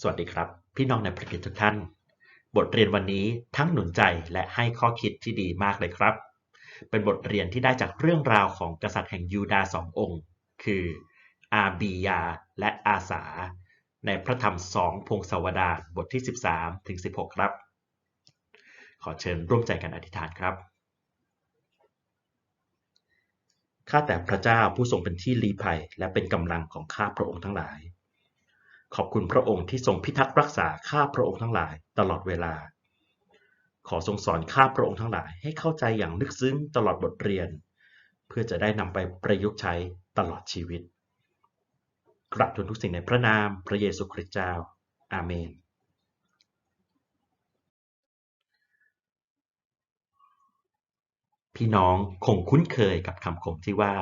สวัสดีครับ พี่น้องในพระกิตทุกท่าน บทเรียนวันนี้ทั้งหนุนใจและให้ข้อคิดที่ดีมากเลยครับ เป็นบทเรียนที่ได้จากเรื่องราวของกษัตริย์แห่งยูดาสององค์ คืออาบียาและอาสา ในพระธรรมสองพงศาวดารบทที่ 13ถึง16 ครับ ขอเชิญร่วมใจกันอธิษฐานครับข้าแต่พระเจ้าผู้ทรงเป็นที่ลีภัยและเป็นกำลังของข้าพระองค์ทั้งหลาย ขอบคุณพระองค์ที่ทรงพิทักษ์รักษาข้าพระองค์ทั้งหลายตลอดเวลา ขอทรงสอนข้าพระองค์ทั้งหลายให้เข้าใจอย่างลึกซึ้งตลอดบทเรียน เพื่อจะได้นำไปประยุกต์ใช้ตลอดชีวิต กราบทูลทุกสิ่งในพระนามพระเยซูคริสต์เจ้า อาเมน พี่น้องคงคุ้นเคยกับคำคมที่ว่า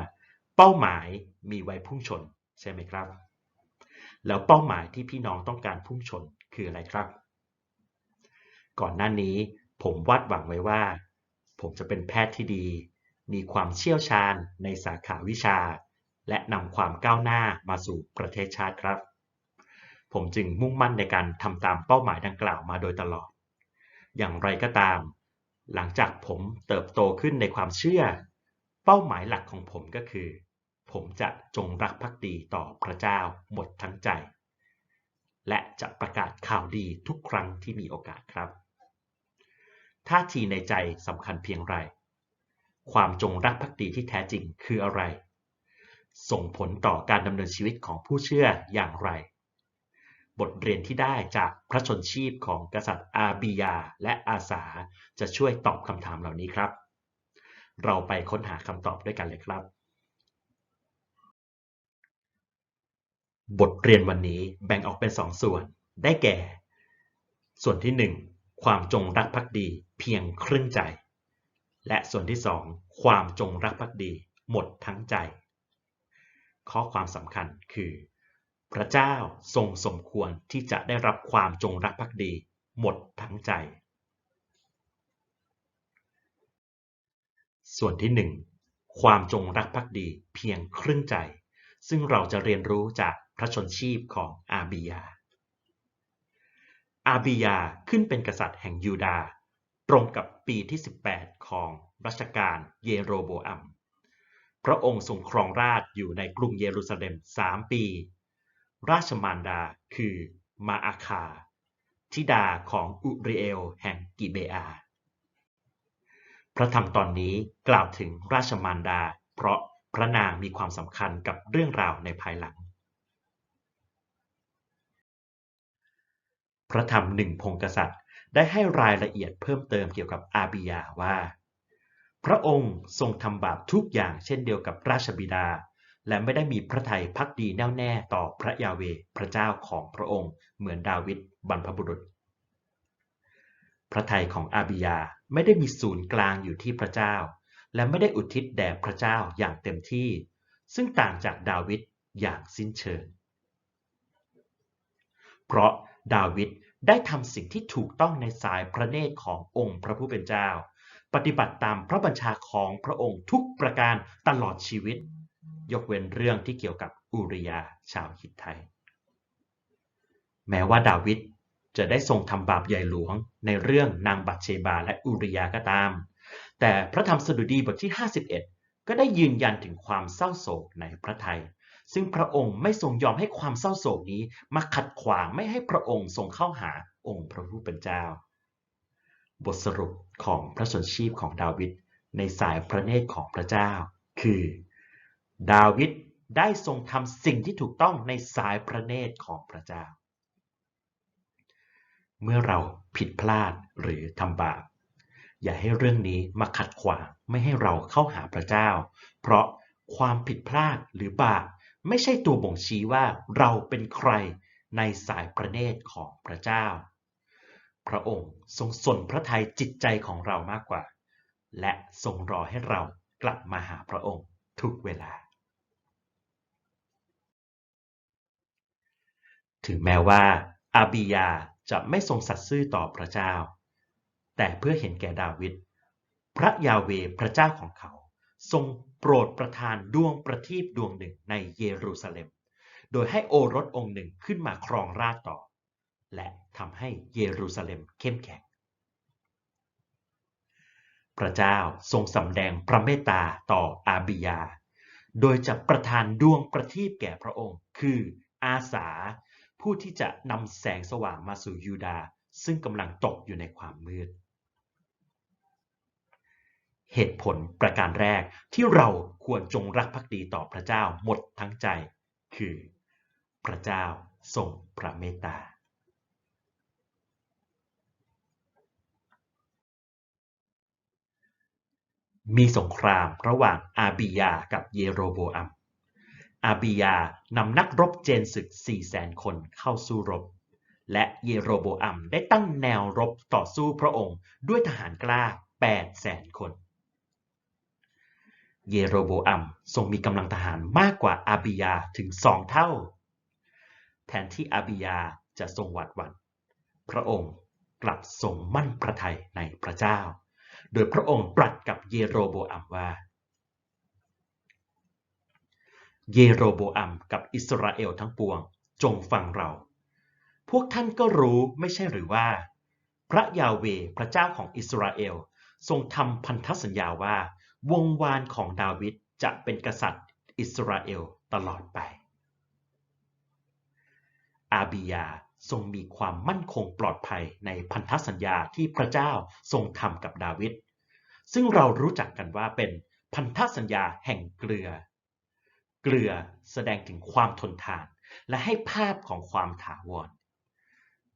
เป้าหมายมีไว้พุ่งชนใช่ไหมครับ แล้วเป้าหมายที่พี่น้องต้องการพุ่งชนคืออะไรครับ ก่อนหน้านี้ผมวาดหวังไว้ว่า ผมจะเป็นแพทย์ที่ดี มีความเชี่ยวชาญในสาขาวิชา และนำความก้าวหน้ามาสู่ประเทศชาติครับ ผมจึงมุ่งมั่นในการทำตามเป้าหมายดังกล่าวมาโดยตลอด อย่างไรก็ตาม หลังจากผมเติบโตขึ้นในความเชื่อ เป้าหมายหลักของผมก็คือ ผมจะจงรักภักดีต่อพระเจ้าหมดทั้งใจ และจะประกาศข่าวดีทุกครั้งที่มีโอกาสครับ ท่าทีในใจสำคัญเพียงไร ความจงรักภักดีที่แท้จริงคืออะไร ส่งผลต่อการดำเนินชีวิตของผู้เชื่ออย่างไร บทเรียนที่ได้จากพระชนชีพของกษัตริย์อาบียาและอาสาจะช่วยตอบคำถามเหล่านี้ครับ เราไปค้นหาคำตอบด้วยกันเลยครับ บทเรียนวันนี้แบ่งออกเป็นสองส่วน ได้แก่ ส่วนที่หนึ่งความจงรักภักดีเพียงครึ่งใจ และส่วนที่สองความจงรักภักดีหมดทั้งใจ ข้อความสำคัญคือ พระเจ้าทรงสมควรที่จะได้รับความจงรักภักดีหมดทั้งใจ ส่วนที่หนึ่งความจงรักภักดีเพียงครึ่งใจ ซึ่งเราจะเรียนรู้จาก พระชนชีพของอาบียา อาบียาขึ้นเป็นกษัตริย์แห่งยูดาห์ตรงกับปีที่ 18 ของรัชกาลเยโรโบอัม พระองค์ทรงครองราชย์อยู่ในกรุงเยรูซาเล็ม 3 ปี ราชมารดาคือมาอาคา ธิดาของอุริเอลแห่งกิเบอา พระธรรมตอนนี้กล่าวถึงราชมารดา เพราะพระนางมีความสำคัญกับเรื่องราวในภายหลัง พระธรรมหนึ่งพงกษัตริย์ ได้ให้รายละเอียดเพิ่มเติมเกี่ยวกับอาบิยาว่า พระองค์ทรงทำบาปทุกอย่างเช่นเดียวกับราชบิดา และไม่ได้มีพระทัยพักดีแน่วแน่ต่อพระยาเวพระเจ้าของพระองค์เหมือนดาวิดบรรพบุรุษ พระทัยของอาบิยาไม่ได้มีศูนย์กลางอยู่ที่พระเจ้า และไม่ได้อุทิศแด่พระเจ้าอย่างเต็มที่ ซึ่งต่างจากดาวิดอย่างสิ้นเชิง เพราะ ดาวิดได้ทำสิ่งที่ถูกต้องในสายพระเนตรขององค์พระผู้เป็นเจ้า ปฏิบัติตามพระบัญชาของพระองค์ทุกประการตลอดชีวิต ยกเว้นเรื่องที่เกี่ยวกับอูริยาชาวฮิตไทย แม้ว่าดาวิดจะได้ทรงทำบาปใหญ่หลวงในเรื่องนางบัตเชบาและอูริยาก็ตาม แต่พระธรรมสดุดีบทที่ 51 ก็ได้ยืนยันถึงความเศร้าโศกในพระทัย ซึ่งพระองค์ไม่ทรงยอมให้ความเศร้าโศกนี้มาขัดขวางไม่ให้พระองค์ทรงเข้าหาองค์พระผู้เป็นเจ้า บทสรุปของพระชนชีพของดาวิดในสายพระเนตรของพระเจ้า คือ ดาวิดได้ทรงทำสิ่งที่ถูกต้องในสายพระเนตรของพระเจ้า เมื่อเราผิดพลาดหรือทำบาปอย่าให้เรื่องนี้มาขัดขวางไม่ให้เราเข้าหาพระเจ้า เพราะความผิดพลาดหรือบาป ไม่ใช่ตัวบ่งชี้ว่าเราเป็นใครในสายพระเนตรของพระเจ้า พระองค์ทรงสนพระทัยจิตใจของเรามากกว่า และทรงรอให้เรากลับมาหาพระองค์ทุกเวลา ถึงแม้ว่าอาบียาจะไม่ทรงสัตย์ซื่อต่อพระเจ้า แต่เพื่อเห็นแก่ดาวิด พระยาเวพระเจ้าของเขาทรง โปรดประทานดวงประทีปดวงหนึ่งในเยรูซาเล็ม โดยให้โอรสองค์หนึ่งขึ้นมาครองราชต่อ และทำให้เยรูซาเล็มเข้มแข็ง พระเจ้าทรงสำแดงพระเมตตาต่ออาบิยา โดยจะประทานดวงประทีปแก่พระองค์ คืออาสาผู้ที่จะนำแสงสว่างมาสู่ยูดาห์ซึ่งกำลังตกอยู่ในความมืด เหตุผลประการแรกที่เราควรจงรักภักดีต่อพระเจ้าหมดทั้งใจ คือ พระเจ้าทรงพระเมตตา มีสงครามระหว่างอาบิยากับเยโรโบอัม อาบิยานำนักรบเจนศึก400,000คนเข้าสู้รบ และเยโรโบอัมได้ตั้งแนวรบต่อสู้พระองค์ด้วยทหารกล้า800,000คน เยโรโบอัมทรงมีกำลังทหารมากกว่าอาบิยาถึงสองเท่า แทนที่อาบิยาจะทรงหวาดหวั่นพระองค์กลับทรงมั่นพระทัยในพระเจ้า โดยพระองค์ตรัสกับเยโรโบอัมว่า เยโรโบอัมกับอิสราเอลทั้งปวงจงฟังเรา พวกท่านก็รู้ไม่ใช่หรือว่า พระยาเวพระเจ้าของอิสราเอลทรงทำพันธสัญญาว่า วงวานของดาวิดจะเป็นกษัตริย์อิสราเอลตลอดไป อาบิยาทรงมีความมั่นคงปลอดภัยในพันธสัญญาที่พระเจ้าทรงทำกับดาวิด ซึ่งเรารู้จักกันว่าเป็นพันธสัญญาแห่งเกลือ เกลือแสดงถึงความทนทาน และให้ภาพของความถาวร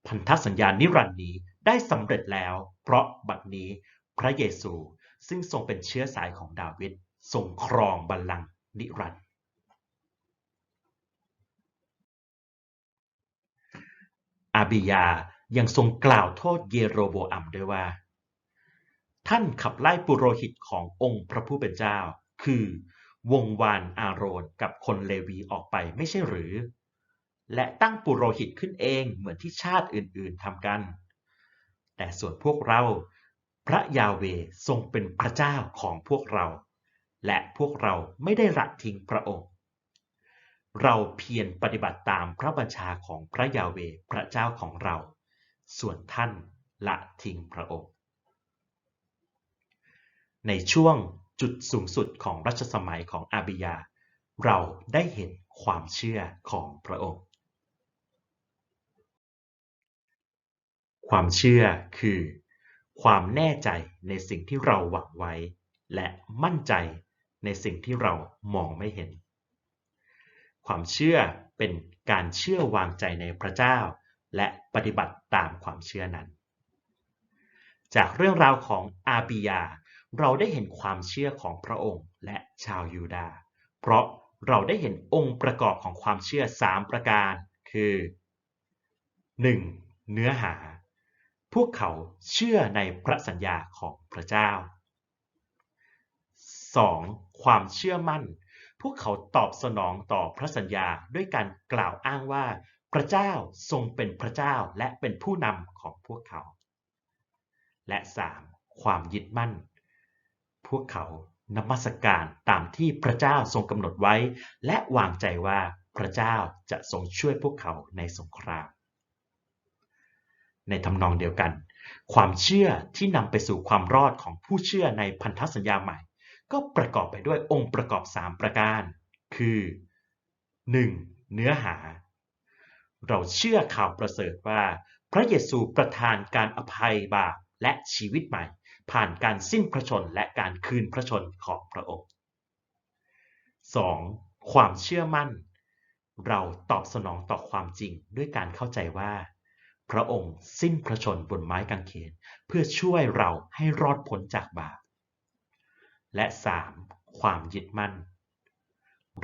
พันธสัญญานิรันดร์นี้ได้สำเร็จแล้ว เพราะบัดนี้พระเยซู ซึ่งทรงเป็นเชื้อสายของดาวิดทรงครองบัลลังก์นิรันดร์อาบิยายังทรงกล่าวโทษเยโรโบอัมด้วยว่า ท่านขับไล่ปุโรหิตขององค์พระผู้เป็นเจ้า คือวงวานอาโรนกับคนเลวีออกไปไม่ใช่หรือ และตั้งปุโรหิตขึ้นเองเหมือนที่ชาติอื่นๆทำกัน แต่ส่วนพวกเรา พระยาเวทรงเป็นพระเจ้าของพวกเรา และพวกเราไม่ได้ละทิ้งพระองค์ เราเพียรปฏิบัติตามพระบัญชาของพระยาเวพระเจ้าของเรา ส่วนท่านละทิ้งพระองค์ ในช่วงจุดสูงสุดของรัชสมัยของอาบิยา เราได้เห็นความเชื่อของพระองค์ ความเชื่อคือ ความแน่ใจในสิ่งที่เราหวังไว้ และมั่นใจในสิ่งที่เรามองไม่เห็น ความเชื่อเป็นการเชื่อวางใจในพระเจ้า และปฏิบัติตามความเชื่อนั้น จากเรื่องราวของอาบิยา เราได้เห็นความเชื่อของพระองค์และชาวยูดาห์เพราะเราได้เห็นองค์ประกอบของความเชื่อ 3 ประการ คือ 1. เนื้อหา พวกเขาเชื่อในพระสัญญาของพระเจ้า 2. ความเชื่อมั่น พวกเขาตอบสนองต่อพระสัญญาด้วยการกล่าวอ้างว่า พระเจ้าทรงเป็นพระเจ้าและเป็นผู้นำของพวกเขา และ 3. ความยึดมั่น พวกเขานมัสการตามที่พระเจ้าทรงกำหนดไว้ และวางใจว่าพระเจ้าจะทรงช่วยพวกเขาในสงคราม ในทำนองเดียวกัน ความเชื่อที่นำไปสู่ความรอดของผู้เชื่อในพันธสัญญาใหม่ ก็ประกอบไปด้วยองค์ประกอบ 3 ประการ คือ 1. เนื้อหา เราเชื่อข่าวประเสริฐว่า พระเยซูประทานการอภัยบาปและชีวิตใหม่ ผ่านการสิ้นพระชนและการคืนพระชนของพระองค์ 2. ความเชื่อมั่น เราตอบสนองต่อความจริงด้วยการเข้าใจว่า พระองค์สิ้นพระชนบนไม้กางเขนเพื่อช่วยเราให้รอดพ้นจากบาป และ 3. ความยึดมั่น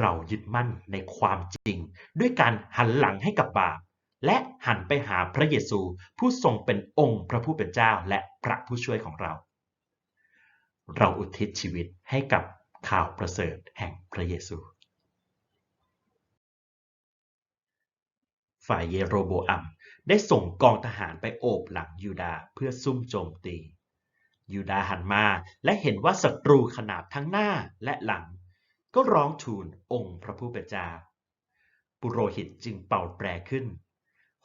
เรายึดมั่นในความจริง ด้วยการหันหลังให้กับบาป และหันไปหาพระเยซูผู้ทรงเป็นองค์พระผู้เป็นเจ้าและพระผู้ช่วยของเรา เราอุทิศชีวิตให้กับข่าวประเสริฐแห่งพระเยซู ฝ่ายเยโรโบอัม ได้ส่งกองทหารไปโอบหลังยูดาเพื่อซุ่มโจมตี ยูดาหันมาและเห็นว่าศัตรูขนาบทั้งหน้าและหลัง ก็ร้องทูลองค์พระผู้เป็นเจ้า ปุโรหิตจึงเป่าแปรขึ้น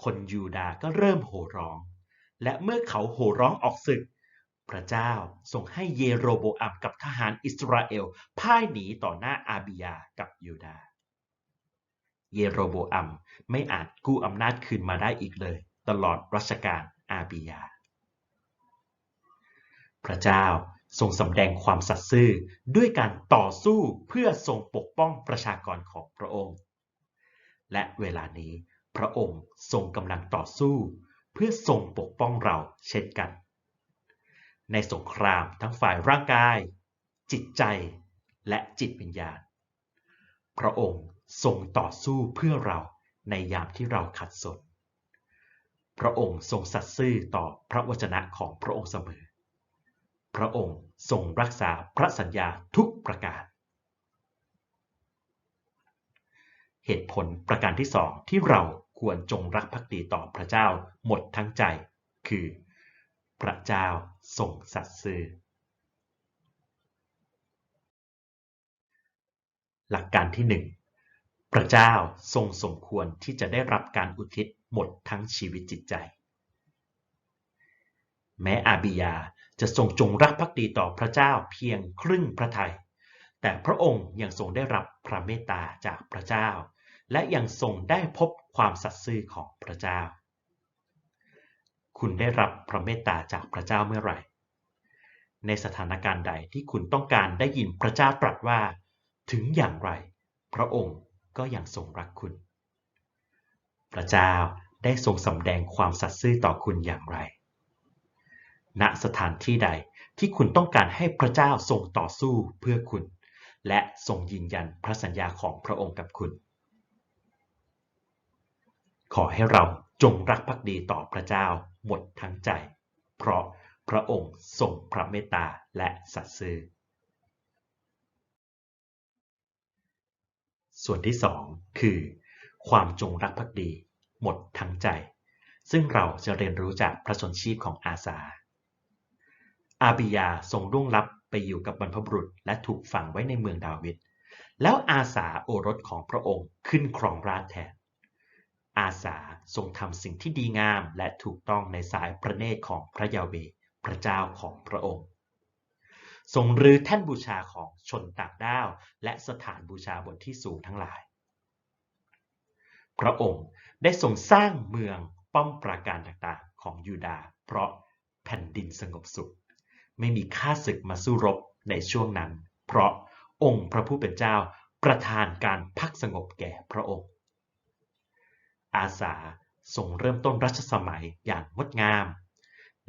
คนยูดาก็เริ่มโห่ร้อง และเมื่อเขาโห่ร้องออกศึก พระเจ้าทรงให้เยโรโบอัมกับทหารอิสราเอลพ่ายหนีต่อหน้าอาบิยากับยูดาห์ เยโรโบอัมไม่อาจกู้อำนาจคืนมาได้อีกเลย ตลอดรัชกาลอาบิยา พระเจ้าทรงสำแดงความสัตย์ซื่อด้วยการต่อสู้เพื่อทรงปกป้องประชากรของพระองค์ และเวลานี้พระองค์ทรงกำลังต่อสู้ เพื่อทรงปกป้องเราเช่นกัน ในสงครามทั้งฝ่ายร่างกาย จิตใจและจิตวิญญาณ พระองค์ ทรงต่อสู้เพื่อเราในยามที่เราขัดสน พระองค์ทรงสัตย์ซื่อต่อพระวจนะของพระองค์เสมอ พระองค์ทรงรักษาพระสัญญาทุกประการ เหตุผลประการที่สองที่เราควรจงรักภักดีต่อพระเจ้าหมดทั้งใจ คือ พระเจ้าทรงสัตย์ซื่อหลักการที่หนึ่ง พระเจ้าทรงสมควรที่จะได้รับการอุทิศหมดทั้งชีวิตจิตใจ แม้อาบิยาจะทรงจงรักภักดีต่อพระเจ้าเพียงครึ่งพระทัย แต่พระองค์ยังทรงได้รับพระเมตตาจากพระเจ้า และยังทรงได้พบความสัตย์ซื่อของพระเจ้า คุณได้รับพระเมตตาจากพระเจ้าเมื่อไหร่ ในสถานการณ์ใดที่คุณต้องการได้ยินพระเจ้าตรัสว่า ถึงอย่างไร พระองค์ ก็ยังทรงรักคุณ พระเจ้าได้ทรงสำแดงความสัตย์ซื่อต่อคุณอย่างไร ณ สถานที่ใดที่คุณต้องการให้พระเจ้าทรงต่อสู้เพื่อคุณ และทรงยืนยันพระสัญญาของพระองค์กับคุณ ขอให้เราจงรักภักดีต่อพระเจ้าหมดทั้งใจ เพราะพระองค์ทรงพระเมตตาและสัตย์ซื่อ ส่วนที่สองคือ ความจงรักภักดี หมดทั้งใจ ซึ่งเราจะเรียนรู้จากพระชนชีพของอาสาอาบิยาทรงล่วงลับไปอยู่กับบรรพบุรุษและถูกฝังไว้ในเมืองดาวิด แล้วอาสาโอรสของพระองค์ขึ้นครองราชแทน อาสาทรงทำสิ่งที่ดีงามและถูกต้องในสายพระเนตรของพระยาเว พระเจ้าของพระองค์ ทรงรื้อแท่นบูชาของชนต่างด้าว และสถานบูชาบนที่สูงทั้งหลาย พระองค์ได้ทรงสร้างเมืองป้อมปราการต่างๆ ของยูดาห์เพราะแผ่นดินสงบสุข ไม่มีข้าศึกมาสู้รบในช่วงนั้น เพราะองค์พระผู้เป็นเจ้าประทานการพักสงบแก่พระองค์ อาสาทรงเริ่มต้นรัชสมัยอย่างงดงาม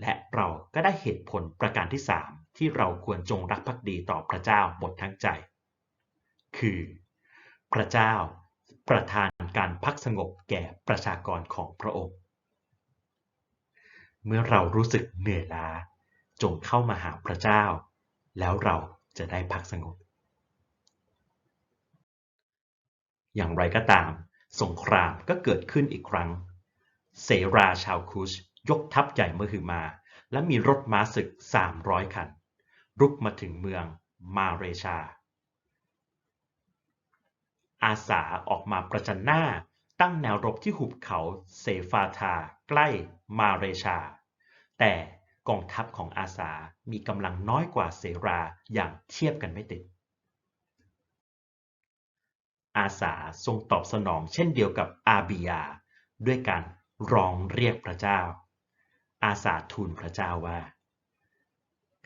และเราก็ได้เหตุผลประการที่สาม ที่เราควรจงรักภักดีต่อพระเจ้าหมดทั้งใจ คือ พระเจ้าประทานการพักสงบแก่ประชากรของพระองค์ เมื่อเรารู้สึกเหนื่อยล้า จงเข้ามาหาพระเจ้า แล้วเราจะได้พักสงบ อย่างไรก็ตาม สงครามก็เกิดขึ้นอีกครั้ง เสราชาวคุชยกทัพใหญ่มหึมา และมีรถม้าศึก 300 คัน รุกมาถึงเมืองมาเรชา อาสาออกมาประจันหน้าตั้งแนวรบที่หุบเขาเซฟาทาใกล้มาเรชา แต่กองทัพของอาสามีกำลังน้อยกว่าเสราอย่างเทียบกันไม่ติด อาสาทรงตอบสนองเช่นเดียวกับอาบิยา ด้วยการร้องเรียกพระเจ้า อาสาทูลพระเจ้าว่า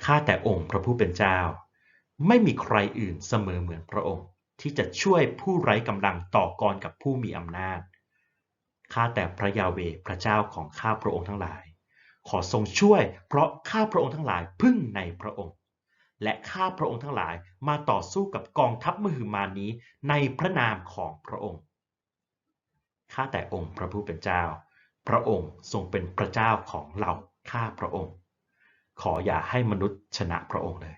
ข้าแต่องค์พระผู้เป็นเจ้า ไม่มีใครอื่นเสมอเหมือนพระองค์ ที่จะช่วยผู้ไร้กำลังต่อกรกับผู้มีอำนาจ ข้าแต่พระยาเวพระเจ้าของข้าพระองค์ทั้งหลาย ขอทรงช่วยเพราะข้าพระองค์ทั้งหลายพึ่งในพระองค์ และข้าพระองค์ทั้งหลายมาต่อสู้กับกองทัพมหึมานี้ในพระนามของพระองค์ ข้าแต่องค์พระผู้เป็นเจ้า พระองค์ทรงเป็นพระเจ้าของเราข้าพระองค์ ขออย่าให้มนุษย์ชนะพระองค์เลย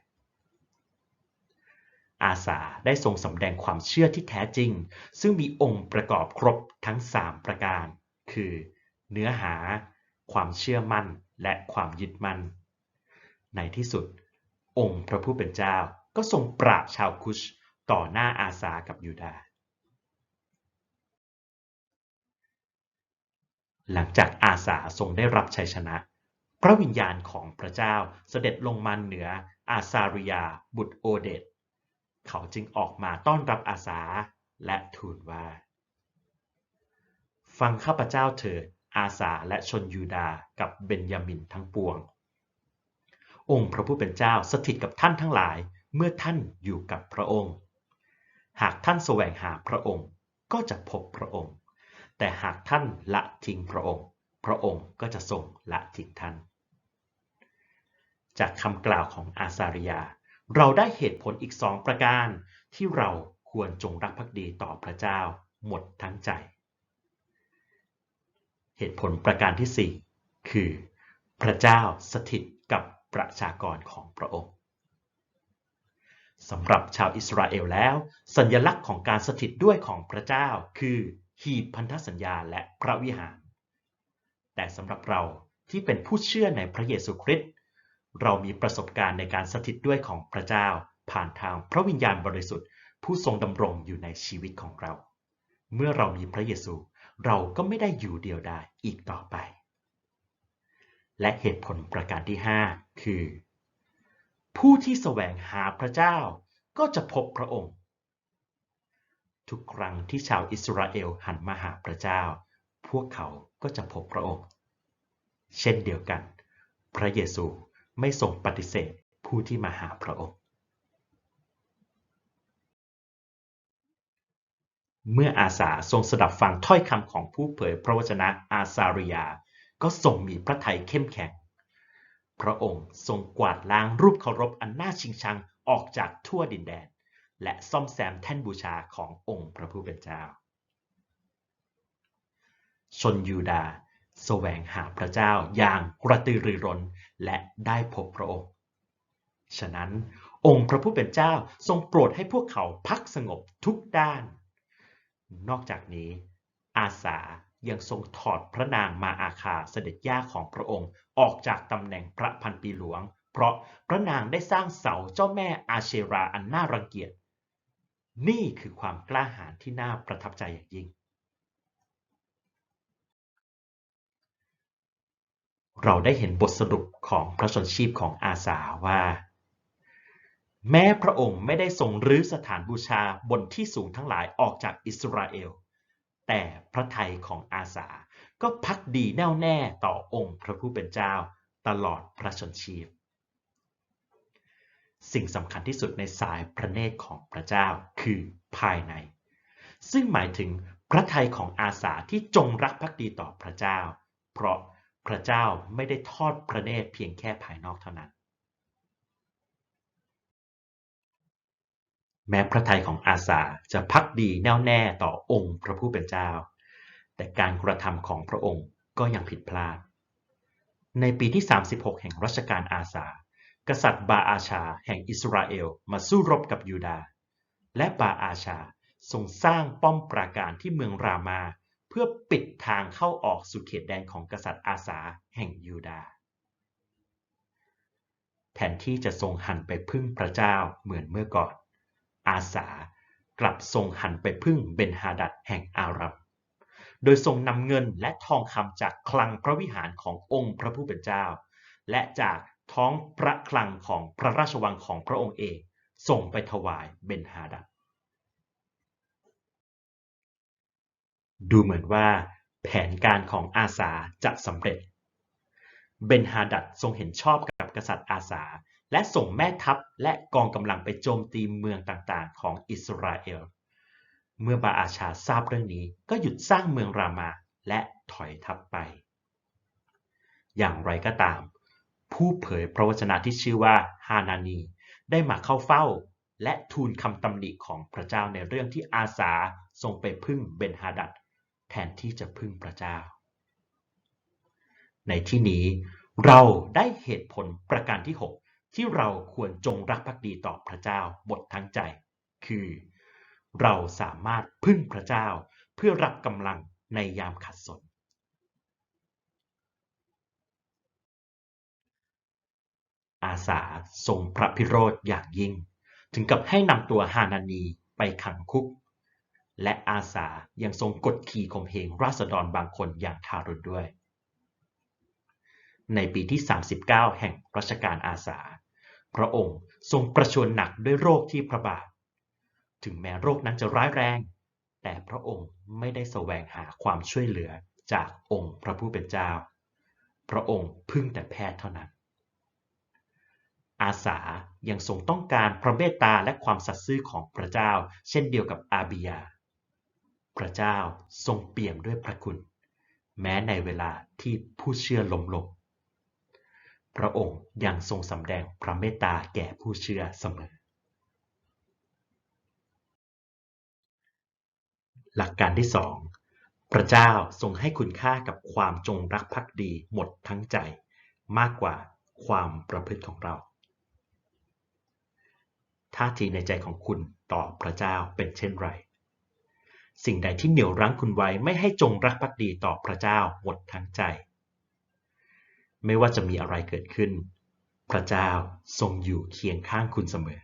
อาสาได้ทรงสำแดงความเชื่อที่แท้จริง ซึ่งมีองค์ประกอบครบทั้ง 3 ประการ คือ เนื้อหา ความเชื่อมั่น และความยึดมั่น ในที่สุด องค์พระผู้เป็นเจ้าก็ทรงปราบชาวคุชต่อหน้าอาสากับยูดาห์หลังจากอาสาทรงได้รับชัยชนะ พระวิญญาณของพระเจ้าเสด็จลงมาเหนืออาซาริยาบุตรโอเดตเขาจึงออกมาต้อนรับอาสาและทูลว่า ฟังข้าพเจ้าเถิดอาสาและชนยูดาห์กับเบนยามินทั้งปวง องค์พระผู้เป็นเจ้าสถิตกับท่านทั้งหลายเมื่อท่านอยู่กับพระองค์ หากท่านแสวงหาพระองค์ก็จะพบพระองค์ แต่หากท่านละทิ้งพระองค์ พระองค์ก็จะทรงละทิ้งท่าน จากคำกล่าวของอาซาริยา เราได้เหตุผลอีกสองประการที่เราควรจงรักภักดีต่อพระเจ้าหมดทั้งใจ เหตุผลประการที่สี่คือ พระเจ้าสถิตกับประชากรของพระองค์สำหรับชาวอิสราเอลแล้ว สัญลักษณ์ของการสถิตด้วยของพระเจ้า คือหีบพันธสัญญาและพระวิหาร แต่สำหรับเราที่เป็นผู้เชื่อในพระเยซูคริสต์เรามีประสบการณ์ในการสถิตด้วยของพระเจ้า ผ่านทางพระวิญญาณบริสุทธิ์ ผู้ทรงดำรงอยู่ในชีวิตของเรา เมื่อเรามีพระเยซู เราก็ไม่ได้อยู่เดียวดายอีกต่อไป และเหตุผลประการที่ 5 คือ ผู้ที่แสวงหาพระเจ้าก็จะพบพระองค์ ทุกครั้งที่ชาวอิสราเอลหันมาหาพระเจ้า พวกเขา ก็จะพบพระองค์ เช่นเดียวกัน พระเยซูไม่ทรงปฏิเสธผู้ที่มาหาพระองค์ เมื่ออาสาทรงสดับฟังถ้อยคำของผู้เผยพระวจนะอาซาริยา ก็ทรงมีพระทัยเข้มแข็ง พระองค์ทรงกวาดล้างรูปเคารพอันน่าชิงชังออกจากทั่วดินแดน และซ่อมแซมแท่นบูชาขององค์พระผู้เป็นเจ้า ชนยูดาห์แสวงหาพระเจ้าอย่างกระตือรือร้นและได้พบพระองค์ ฉะนั้นองค์พระผู้เป็นเจ้าทรงโปรดให้พวกเขาพักสงบทุกด้าน นอกจากนี้ อาสายังทรงถอดพระนางมาอาคาเสด็จย่าของพระองค์ออกจากตำแหน่งพระพันปีหลวง เพราะพระนางได้สร้างเสาเจ้าแม่อาเชราอันน่ารังเกียจ นี่คือความกล้าหาญที่น่าประทับใจอย่างยิ่ง เราได้เห็นบทสรุปของพระชนชีพของอาสาว่า แม้พระองค์ไม่ได้ทรงรื้อสถานบูชาบนที่สูงทั้งหลายออกจากอิสราเอล แต่พระทัยของอาสาก็พักดีแน่วแน่ต่อองค์พระผู้เป็นเจ้าตลอดพระชนชีพ สิ่งสำคัญที่สุดในสายพระเนตรของพระเจ้าคือภายใน ซึ่งหมายถึงพระทัยของอาสาที่จงรักภักดีต่อพระเจ้า เพราะ พระเจ้าไม่ได้ทอดพระเนตรเพียงแค่ภายนอกเท่านั้น แม้พระทัยของอาสาจะพักดีแน่วแน่ต่อองค์พระผู้เป็นเจ้า แต่การกระทำของพระองค์ก็ยังผิดพลาด ในปีที่ 36 แห่งรัชกาลอาสา กษัตริย์บาอาชาแห่งอิสราเอลมาสู้รบกับยูดาห์และบาอาชาทรงสร้างป้อมปราการที่เมืองรามาเพื่อปิดทางเข้าออกสู่เขตแดนของกษัตริย์อาสาแห่งยูดาห์แทนที่จะทรงหันไปพึ่งพระเจ้าเหมือนเมื่อก่อน อาสากลับทรงหันไปพึ่งเบนฮาดัดแห่งอารัมโดยทรงนำเงินและทองคำจากคลังพระวิหารขององค์พระผู้เป็นเจ้า และจากท้องพระคลังของพระราชวังของพระองค์เองส่งไปถวายเบนฮาดัด ดูเหมือนว่าแผนการของอาสาจะสำเร็จ เบนฮาดัดทรงเห็นชอบกับกษัตริย์อาสา และส่งแม่ทัพและกองกำลังไปโจมตีเมืองต่างๆ ของอิสราเอล เมื่อบาอาชาทราบเรื่องนี้ก็หยุดสร้างเมืองรามาและถอยทัพไป อย่างไรก็ตาม ผู้เผยพระวจนะที่ชื่อว่าฮานานี ได้มาเข้าเฝ้าและทูลคำตำหนิของพระเจ้าในเรื่องที่อาสาทรงไปพึ่งเบนฮาดัด แทนที่จะพึ่งพระเจ้า ในที่นี้เราได้เหตุผลประการที่ 6 ที่เราควรจงรักภักดีต่อพระเจ้าหมดทั้งใจ คือ เราสามารถพึ่งพระเจ้าเพื่อรับกำลังในยามขัดสนอาสาทรงพระพิโรธอย่างยิ่ง ถึงกับให้นำตัวฮานานีไปขังคุก และอาสายังทรงกดขี่ข่มเหงราษฎรบางคนอย่างทารุณด้วย ในปีที่ 39 แห่งรัชกาลอาสา พระองค์ทรงประชวรหนักด้วยโรคที่พระบาท ถึงแม้โรคนั้นจะร้ายแรง แต่พระองค์ไม่ได้แสวงหาความช่วยเหลือจากองค์พระผู้เป็นเจ้า พระองค์พึ่งแต่แพทย์เท่านั้น อาสายังทรงต้องการพระเมตตาและความสัตย์ซื่อของพระเจ้า เช่นเดียวกับอาบิยา พระเจ้าทรงเปี่ยมด้วยพระคุณ แม้ในเวลาที่ผู้เชื่อล้มลง พระองค์ยังทรงสำแดงพระเมตตาแก่ผู้เชื่อเสมอ หลักการที่สองพระเจ้าทรงให้คุณค่ากับความจงรักภักดีหมดทั้งใจ มากกว่าความประพฤติของเรา ท่าทีในใจของคุณต่อพระเจ้าเป็นเช่นไร สิ่งใดที่เหนี่ยวรั้งคุณไว้ไม่ให้จงรักภักดีต่อพระเจ้าหมดทั้งใจ ไม่ว่าจะมีอะไรเกิดขึ้น พระเจ้าทรงอยู่เคียงข้างคุณเสมอ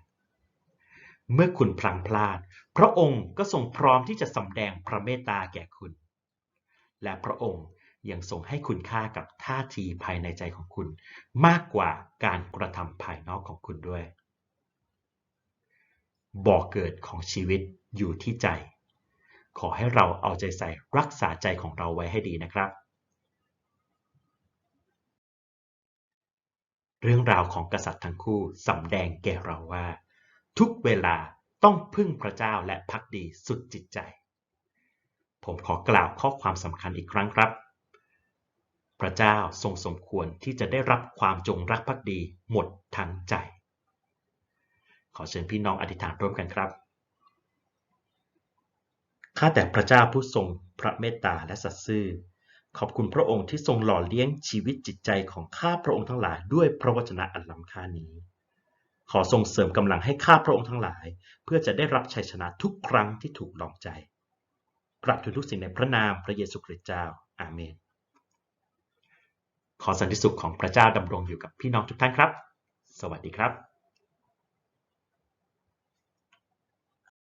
เมื่อคุณพลังพลาด พระองค์ก็ทรงพร้อมที่จะสำแดงพระเมตตาแก่คุณ และพระองค์ยังทรงให้คุณค่ากับท่าทีภายในใจของคุณ มากกว่าการกระทำภายนอกของคุณด้วยบ่อกเกิดของชีวิตอยู่ที่ใจ ขอให้เราเอาใจใส่รักษาใจของเราไว้ให้ดีนะครับ เรื่องราวของกษัตริย์ทั้งคู่สำแดงแก่เราว่า ทุกเวลาต้องพึ่งพระเจ้าและพักดีสุดจิตใจ ผมขอกล่าวข้อความสำคัญอีกครั้งครับ พระเจ้าทรงสมควรที่จะได้รับความจงรักภักดีหมดทั้งใจ ขอเชิญพี่น้องอธิษฐานร่วมกันครับ ข้าแต่พระเจ้าผู้ทรงพระเมตตาและสัตย์ซื่อ ขอบคุณพระองค์ที่ทรงหล่อเลี้ยงชีวิตจิตใจของข้าพระองค์ทั้งหลายด้วยพระวจนะอันล้ำค่านี้ ขอทรงเสริมกำลังให้ข้าพระองค์ทั้งหลาย เพื่อจะได้รับชัยชนะทุกครั้งที่ถูกลองใจกราบทูลทุกสิ่งในพระนามพระเยซูคริสต์เจ้า อาเมน ขอสันติสุขของพระเจ้าดำรงอยู่กับพี่น้องทุกท่านครับ สวัสดีครับ